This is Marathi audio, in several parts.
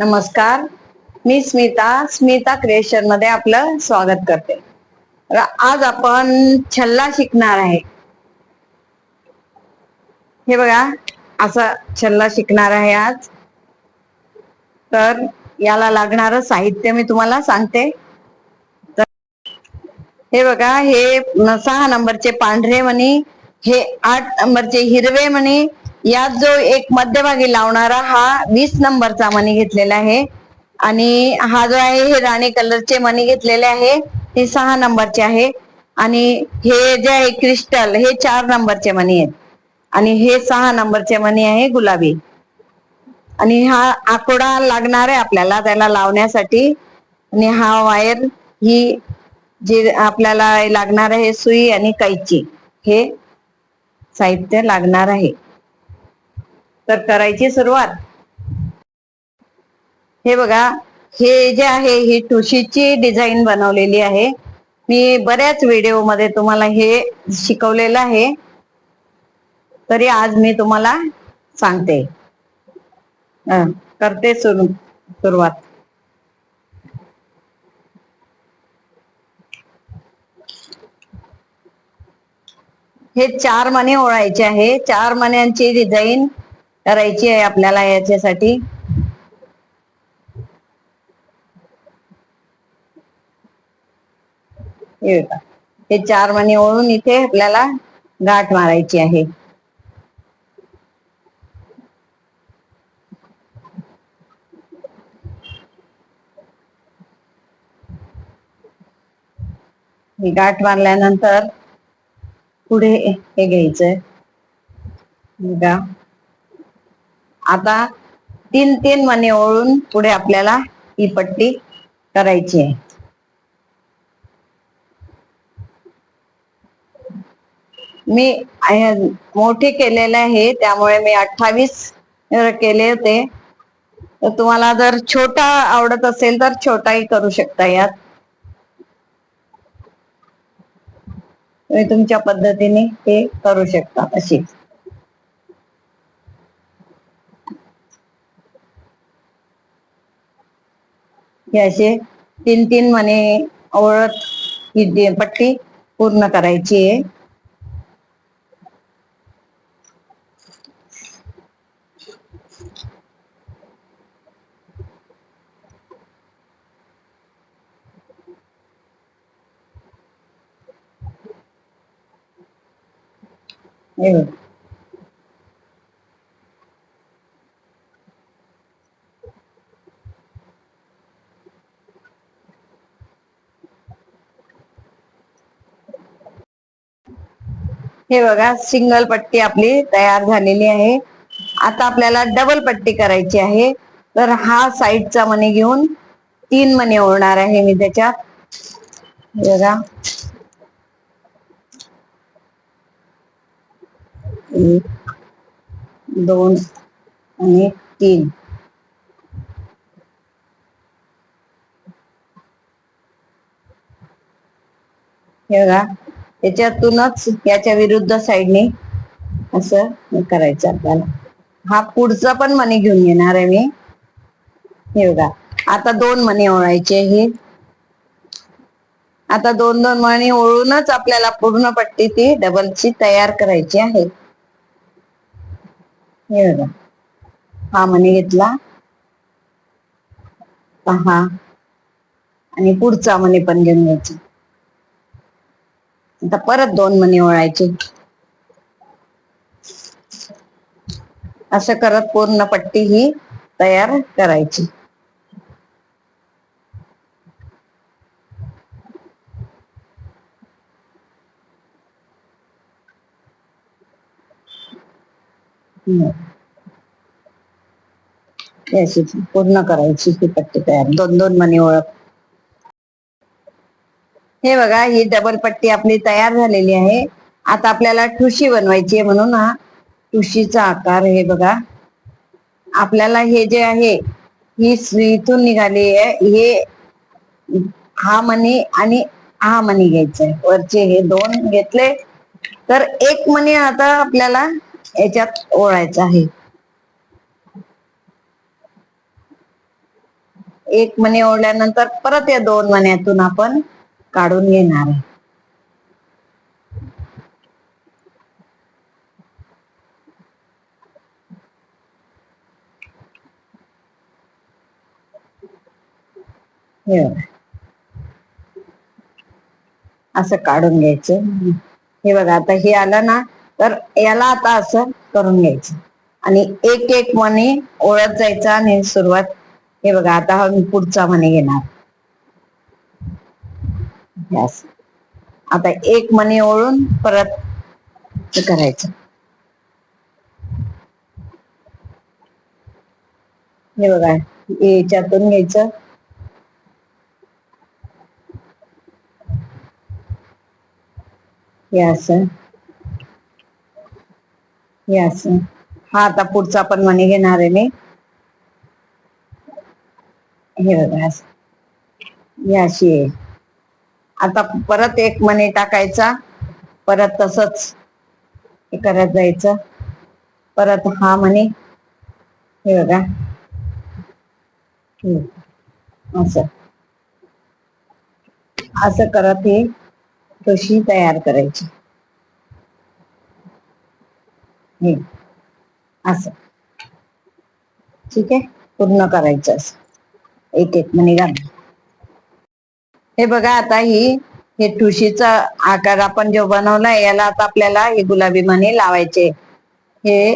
नमस्कार. मी स्मिता स्मिता क्रिएशनमध्ये आपलं स्वागत करते. आज आपण छल्ला शिकणार आहे. हे बघा असा छल्ला शिकणार आहे आज. तर याला लागणार साहित्य मी तुम्हाला सांगते. तर हे बघा हे सहा नंबरचे पांढरे मणी हे आठ नंबरचे हिरवे मणी यात जो एक मध्यभागी लावणारा हा वीस नंबरचा मणी घेतलेला आहे. आणि हा जो आहे हे राणी कलरचे मणी घेतलेले आहे हे सहा नंबरचे आहे. आणि हे जे आहे क्रिस्टल हे चार नंबरचे मणी आहेत. आणि हे सहा नंबरचे मणी आहे गुलाबी. आणि हा आकोडा लागणार आहे आपल्याला त्याला लावण्यासाठी. आणि हा वायर ही जे आपल्याला लागणार आहे सुई आणि कैची. हे साहित्य लागणार आहे. तर करायची सुरुवात. हे बघा हे जे आहे ही ठुशीची डिझाईन बनवलेली आहे. मी बऱ्याच व्हिडिओमध्ये तुम्हाला हे शिकवलेलं आहे. तरी आज मी तुम्हाला सांगते. करते सुरू सुरुवात. हे चार मणे ओळायचे आहे. चार मण्यांची डिझाईन करायची आहे आपल्याला याच्यासाठी. हे चार मणी ओळून इथे आपल्याला गाठ मारायची आहे. गाठ मारल्यानंतर पुढे हे घ्यायचंय. बघा. आता तीन तीन मने ओळून पुढे आपल्याला ही पट्टी करायची आहे. मी मोठी मोठे केलेले आहे त्यामुळे मी अठ्ठावीस केले होते. तर तुम्हाला जर छोटा आवडत असेल तर छोटाही करू शकता यात. तुम्ही तुमच्या पद्धतीने ते करू शकता अशी हे असे तीन तीन मने ओळत ही पट्टी पूर्ण करायची आहे Yeah. हे बघा सिंगल पट्टी आपली तयार झालेली आहे. आता आपल्याला डबल पट्टी करायची आहे. तर हा साईडचा मणी घेऊन तीन मणी ओढणार आहे मी त्याच्यात. बघा. एक दोन आणि तीन. हे बघा. त्याच्यातूनच याच्या विरुद्ध साईडने असं करायचं आपल्याला. हा पुढचा पण मणी घेऊन येणार आहे मी. हे बघा. आता दोन मणी ओळायचे हे. आता दोन दोन मणी ओळूनच आपल्याला पूर्ण पट्टी ती डबलची तयार करायची आहे. हे बघा. हा मणी घेतला. हा आणि पुढचा मणी पण घेऊन घ्यायचा आता परत दोन मणी ओळायचे. असं करत पूर्ण पट्टी ही तयार करायची. पूर्ण करायची ही पट्टी तयार. दोन दोन मणी ओळख. हे बघा ही डबल पट्टी आपली तयार झालेली आहे. आता आपल्याला ठुशी बनवायची आहे म्हणून हा ठुशीचा आकार हे बघा. आपल्याला हे जे आहे ही इथून निघाली आहे. हे हा मणी आणि हा मणी घ्यायचंय आहे. वरचे हे दोन घेतले. तर एक मणी आता आपल्याला याच्यात ओळायचा आहे. एक मणी ओढल्यानंतर परत या दोन मण्यातून आपण काढून घेणार आहे. हे असं काढून घ्यायचं. हे बघा आता हे आलं ना तर याला आता असं करून घ्यायचं. आणि एक एक मणी ओळत जायचा आणि सुरुवात. हे बघा आता हा मी पुढचा मणी घेणार. हे असं. आता एक मणी ओळून परत करायचं. हे बघा याच्यातून घ्यायचं. हे असं. हे असं. हा आता पुढचा पण मणी घेणार आहे मी. हे बघा असं हे अशी आहे. आता परत एक मणी टाकायचा. परत तसंच हे करत जायचं. परत हा मणी हे बघा. असं. असं करत हे कशी तयार करायची. हे. असं. ठीक आहे? पूर्ण करायचं असं. एक एक मणी घाल हे बघा आता ही हे ठुशीचा आकार आपण जो बनवला याला आता आपल्याला हे गुलाबी मणी लावायचे. हे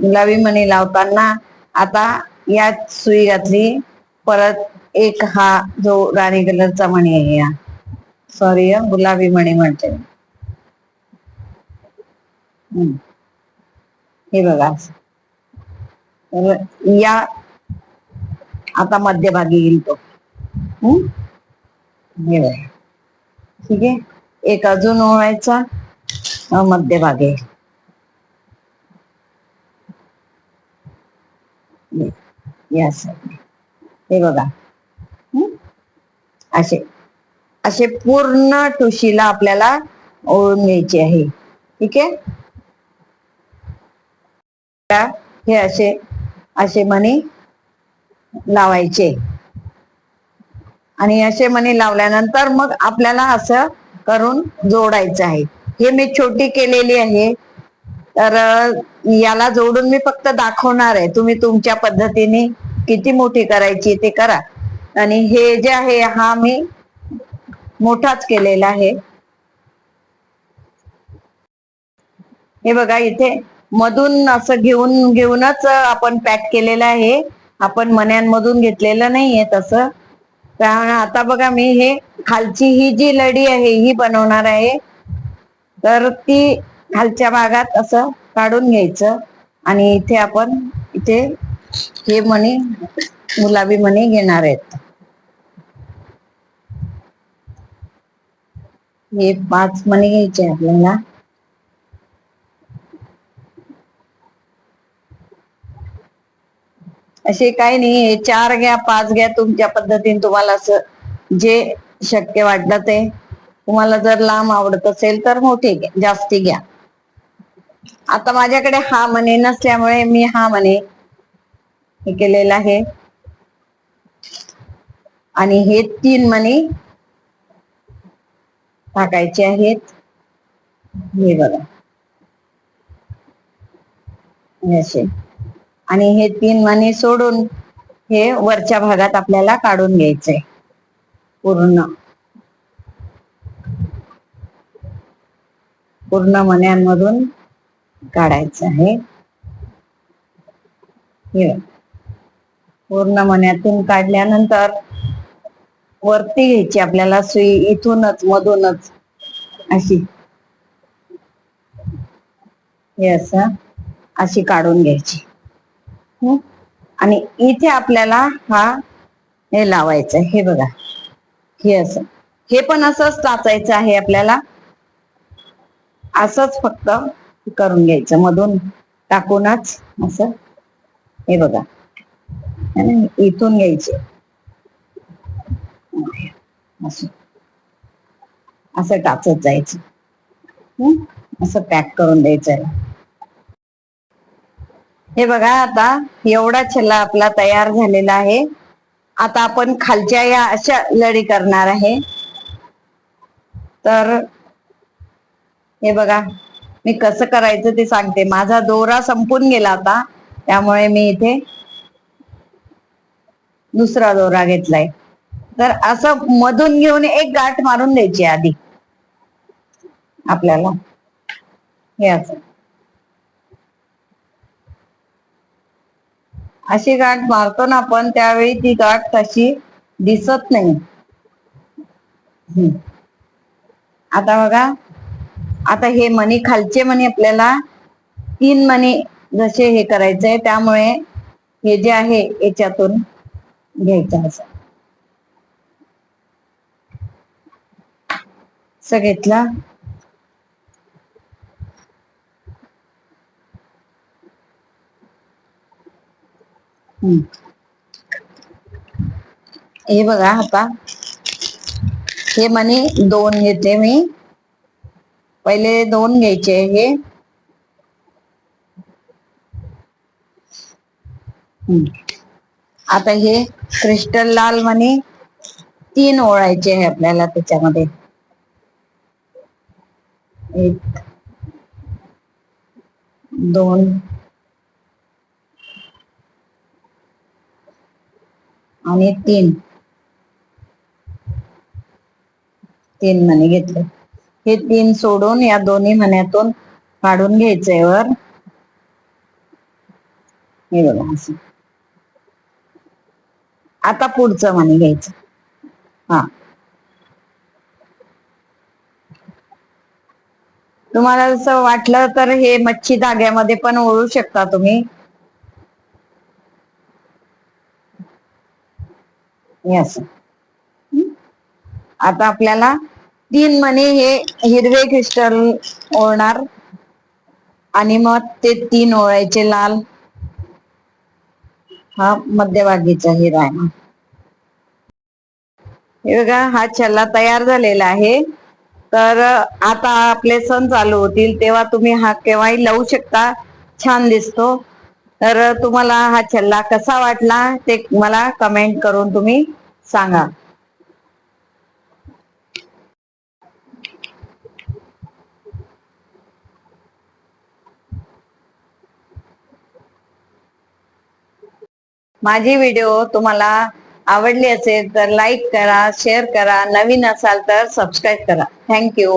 गुलाबी मणी लावताना आता यात सुई घातली परत एक हा जो राणी कलरचा मणी आहे या. सॉरी गुलाबी मणी म्हणते हे बघा. तर या आता मध्यभागी येईल तो. हम्म? ठीक आहे. एक अजून ओळायचा मध्यभागे. हे- या हे बघा. असे. असे पूर्ण टुशीला आपल्याला ओळून घ्यायची आहे. ठीक आहे? हे असे असे मणी लावायचे. आणि असे मणी लावल्यानंतर मग आपल्याला असं करून जोडायचं आहे. हे मी छोटी केलेली आहे. तर याला जोडून मी फक्त दाखवणार आहे. तुम्ही तुमच्या पद्धतीने किती मोठी करायची ते करा. आणि हे जे आहे हा मी मोठाच केलेला आहे. हे बघा इथे मधून असं घेऊन घेऊनच आपण पॅक केलेलं आहे. आपण मण्यांमधून घेतलेलं नाहीये तसं. कारण आता बघा मी हे खालची ही जी लढी आहे ही बनवणार आहे. तर ती खालच्या भागात असं काढून घ्यायचं आणि इथे आपण इथे हे मणी गुलाबी मणी घेणार आहेत. हे पाच मणी घ्यायचे आपल्याला. असे काही नाही चार घ्या पाच घ्या तुमच्या पद्धतीने तुम्हाला असं जे शक्य वाटलं ते. तुम्हाला जर लांब आवडत असेल तर मोठे घ्या जास्ती घ्या. आता माझ्याकडे हा म्हणे नसल्यामुळे मी हा म्हणे हे केलेलं आहे. आणि हे तीन मणी टाकायचे आहेत. हे बघा. असे. आणि हे तीन मणी सोडून हे वरच्या भागात आपल्याला काढून घ्यायचंय पूर्ण. पूर्ण मण्यांमधून काढायचं आहे. हे पूर्ण मण्यातून काढल्यानंतर वरती घ्यायची आपल्याला सुई इथूनच मधूनच. अशी. हे असं अशी काढून घ्यायची. आणि इथे आपल्याला हा हे लावायचं हे बघा. हे असं. हे पण असंच टाचायचं आहे आपल्याला. असंच फक्त करून घ्यायचं. मधून टाकूनच असं. हे बघा. आणि इथून घ्यायचे. असं. टाचत जायचं. असं पॅक करून द्यायचं. याला. हे बघा आता एवढा छल्ला आपला तयार झालेला आहे. आता आपण खालच्या या अशा लढी करणार आहे. तर हे बघा मी कसं करायचं ते सांगते. माझा दोरा संपून गेला आता त्यामुळे मी इथे दुसरा दोरा घेतलाय. तर असं मधून घेऊन एक गाठ मारून द्यायची आधी. आपल्याला. हे असं. अशी गाठ मारतो ना आपण त्यावेळी ती गाठ तशी दिसत नाही. आता बघा आता हे मणी खालचे मणी आपल्याला तीन मणी जसे हे करायचे त्यामुळे हे जे आहे याच्यातून घ्यायचं असं. असं हे बघा आता. हे मनी दोन घेते मी. पहिले दोन घ्यायचे हे. आता हे क्रिस्टल लाल मनी तीन ओळायचे आहे आपल्याला त्याच्यामध्ये. एक दोन आणि तीन. तीन मणी घेतले. हे तीन सोडून या दोन्ही मण्यातून काढून घ्यायचंय वर. हे बघा असं. आता पुढचं मणी घ्यायचं. हा. तुम्हाला जसं वाटलं तर हे मच्छी धाग्यामध्ये पण ओळू शकता तुम्ही. हे असं आता आपल्याला तीन मणी हे हिरवे क्रिस्टल ओळणार आणि मग ते तीन ओळायचे लाल. हा मध्यभागीचा हिरा आहे. हे बघा हा छल्ला तयार झालेला आहे. तर आता आपले सण चालू होतील तेव्हा तुम्ही हा केव्हाही लावू शकता. छान दिसतो. तर तुम्हाला हा छल्ला कसा वाटला ते मला कमेंट करून तुम्ही सांगा. माझी व्हिडिओ तुम्हाला आवडली असेल तर लाईक करा शेअर करा नवीन असाल तर सबस्क्राईब करा. थँक्यू